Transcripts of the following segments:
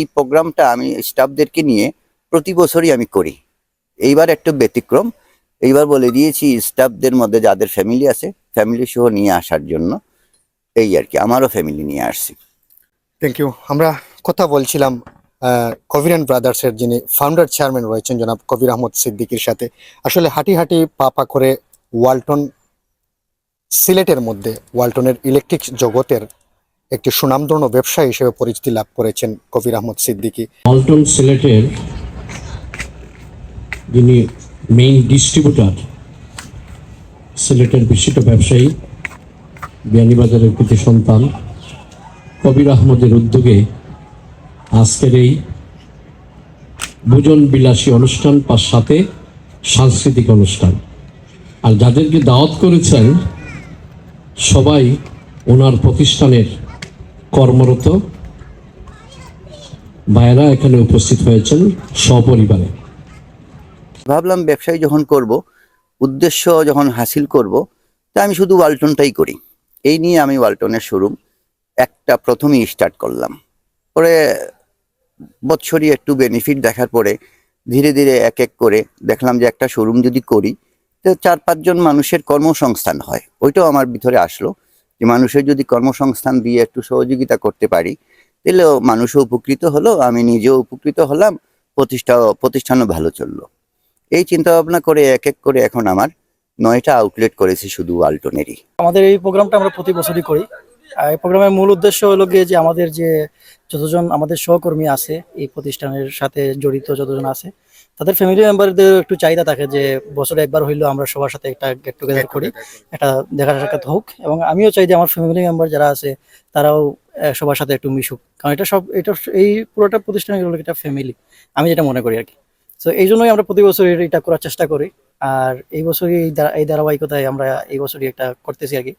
এই প্রোগ্রামটা আমি স্টাফদেরকে নিয়ে প্রতি বছরই আমি করি। এইবার একটু ব্যতিক্রম। এইবার বলে দিয়েছি, স্টাফদের মধ্যে যাদের ফ্যামিলি আছে ফ্যামিলি সহ নিয়ে আসার জন্য এই আর কি, আমারও ফ্যামিলি নিয়ে আসছি। থ্যাংক ইউ আমরা কথা বলছিলাম কবির কবিরান ব্রাদার্সের যিনি ফাউন্ডার চেয়ারম্যান রয়েছেন জনাব কবির আহমদ সিদ্দিকীর সাথে। আসলে হাঁটি হাঁটি পা পা করে ওয়ালটন সিলেটের মধ্যে, ওয়ালটনের ইলেকট্রিক জগতের একটি সুনামধন্য ব্যবসায়ী হিসেবে পরিচিতি লাভ করেছেন কবির আহমদ সিদ্দিকী। পল্টন সিলেটের যিনি মেইন ডিস্ট্রিবিউটর সিলেটের বিশিষ্ট ব্যবসায়ী, বিয়ানীবাজারের কৃতি সন্তান, কবির আহমদের উদ্যোগে আজকের এই ভোজন বিলাসী অনুষ্ঠান তার সাথে সাংস্কৃতিক অনুষ্ঠান। আর যাদেরকে দাওয়াত করেছেন, সবাই ওনার প্রতিষ্ঠানের কর্মরত ভাইয়েরা এখানে উপস্থিত হয়েছেন সপরিবারে। ভাবলাম ব্যবসায়ী যখন করব, উদ্দেশ্য যখন হাসিল করব, তা আমি শুধু ওয়ালটনটাই করি। এই নিয়ে আমি ওয়ালটনের শোরুম একটা প্রথমেই স্টার্ট করলাম। পরে বৎসরই একটু বেনিফিট দেখার পরে ধীরে ধীরে এক এক করে দেখলাম যে একটা শোরুম যদি করি, তো চার পাঁচজন মানুষের কর্মসংস্থান হয়। ওইটাও আমার ভিতরে আসলো। যে মানুষের যদি কর্মসংস্থান দিয়ে একটু সহযোগিতা করতে পারি তাহলে মানুষও উপকৃত হলো, আমি নিজেও উপকৃত হলাম প্রতিষ্ঠা প্রতিষ্ঠানও ভালো চলল। এই চিন্তা ভাবনা করে এক এক করে এখন আমার নয়টা আউটলেট করেছি শুধু ওয়ালটনেরই আমাদের এই প্রোগ্রামটা আমরা প্রতি বছরই করি। এই প্রোগ্রামের মূল উদ্দেশ্য হলো গিয়ে যে আমাদের যে যতজন আমাদের সহকর্মী আছে এই প্রতিষ্ঠানের সাথে জড়িত যতজন আছে তাদের ফ্যামিলি মেম্বারদের একটু চাহিদা থাকে যে বছরে একবার হইলেও আমরা সবার সাথে একটা গেট টুগেদার করি। একটা দেখা সাক্ষাৎ হোক। এবং আমিও চাই যে আমার ফ্যামিলি মেম্বার যারা আছে তারাও সবার সাথে একটু মিশুক। কারণ এটা সব এটা এই পুরোটা প্রতিষ্ঠানের হলো একটা ফ্যামিলি আমি যেটা মনে করি আর কি। তো এই জন্যই আমরা প্রতি বছর এটা করার চেষ্টা করি। আর এই বছরই এই ধারাবাহিকতায় আমরা এই বছরই একটা করতেছি আর কি।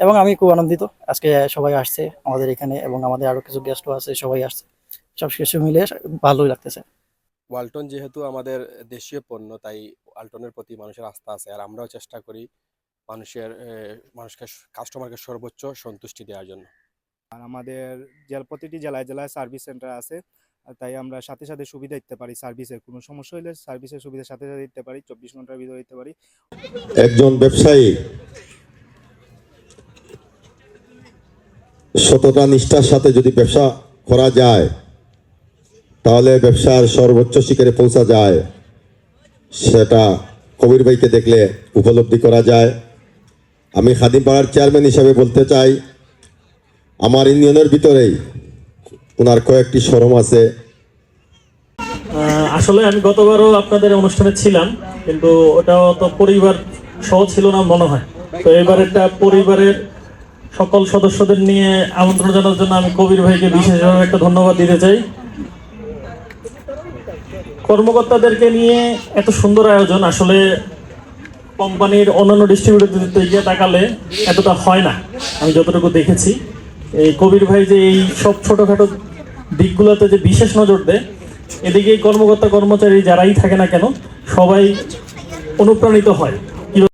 এবং আমি খুব আনন্দিত। আজকে সবাই আসছে আমাদের এখানে এবং আমাদের আরও কিছু গেস্টও আছে সবাই আসছে। সব কিছু মিলে ভালোই লাগতেছে। ওয়ালটন যেহেতু আমাদের দেশীয় পণ্য তাই ওয়ালটনের প্রতি মানুষের আস্থা আছে। আর আমরাও চেষ্টা করি মানুষের মানুষকে কাস্টমারকে সর্বোচ্চ সন্তুষ্টি দেওয়ার জন্য। আর আমাদের জেল প্রতিটি জেলায় জেলায় সার্ভিস সেন্টার আছে আর তাই আমরা সাথে সাথে সুবিধা দিতে পারি সার্ভিসের কোনো সমস্যা হলে সার্ভিসের সুবিধা সাথে সাথে দিতে পারি চব্বিশ ঘণ্টার ভিতরে দিতে পারি। একজন ব্যবসায়ী সততা নিষ্ঠার সাথে যদি ব্যবসা করা যায় তাহলে ব্যবসার সর্বোচ্চ শিখরে পৌঁছা যায়। সেটা কবির ভাইকে দেখলে উপলব্ধি করা যায়। আমি খাদিম পাড়ার চেয়ারম্যান হিসাবে বলতে চাই, আমার ইউনিয়নের ভিতরেই ওনার কয়েকটি শোরুম আছে। আসলে আমি গতবারও আপনাদের অনুষ্ঠানে ছিলাম, কিন্তু ওটাও তো পরিবার সহ ছিল না মনে হয়। তো এবার একটা পরিবারের সকল সদস্যদের নিয়ে আমন্ত্রণ জানার জন্য আমি কবির ভাইকে বিশেষভাবে একটা ধন্যবাদ দিতে চাই। কর্মকর্তাদেরকে নিয়ে এত সুন্দর আয়োজন, আসলে কোম্পানির অন্যান্য ডিস্ট্রিবিউটরদের গিয়ে তাকালে এতটা হয় না। আমি যতটুকু দেখেছি। এই কবির ভাই যে এই সব ছোটোখাটো দিকগুলোতে যে বিশেষ নজর দেয়, এদিকে কর্মকর্তা কর্মচারী যারাই থাকে না কেন, সবাই অনুপ্রাণিত হয়।